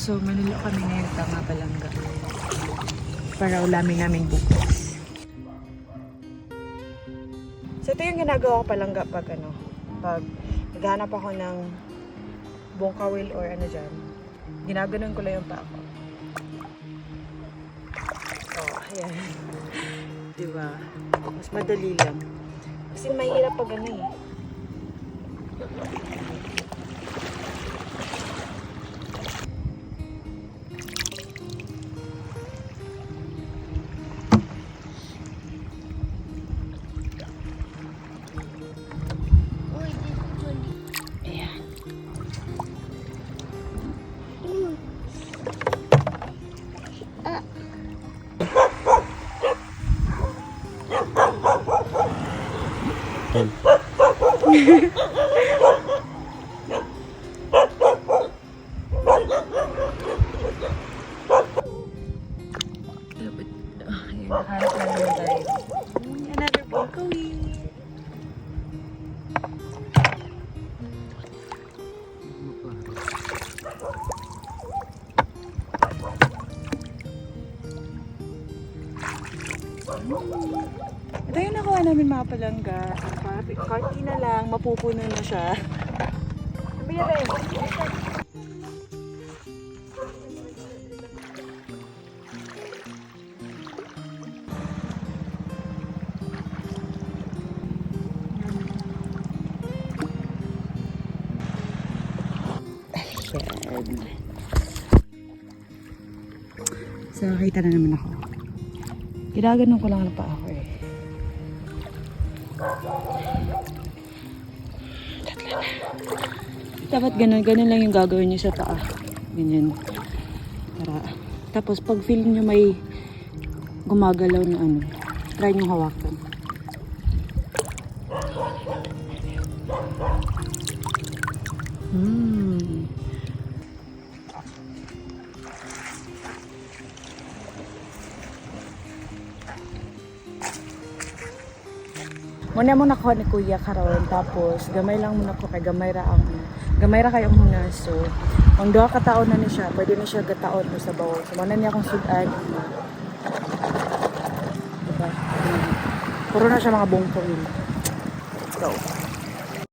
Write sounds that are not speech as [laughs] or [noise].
So, manulo kami ngayon sa mga palangga. Para ulamin namin bukas. So, ito yung ginagawa ko palangga pag ano, pag naghanap ako ng bongkawil or ano dyan. Ginaganon ko lang yung paa ko. Oh, ayan. [laughs] diba? Mas madali lang. Kasi mahirap pag ano eh. Dapat, ah, Ito yung nakuha namin mga palangga. Karti na lang, mapupuno na siya. Rin. So, nakita na naman ako. Ginaganon ko lang na pa ako eh. Dapat ganun, ganun lang yung gagawin niyo sa paa. Ganyan. Para, tapos pag feel niyo may gumagalaw na ano, try niyo hawakan. Hmm. Muna mo nakuha ni Kuya karon tapos gamay lang muna ko kay gamay ra ang gamay ra kayo muna. So ang duha ka taon na ni siya pwede na siya gataon mo sa bawol so mana niya akong sudan. Diba? Puro na siya mga bongkong let's go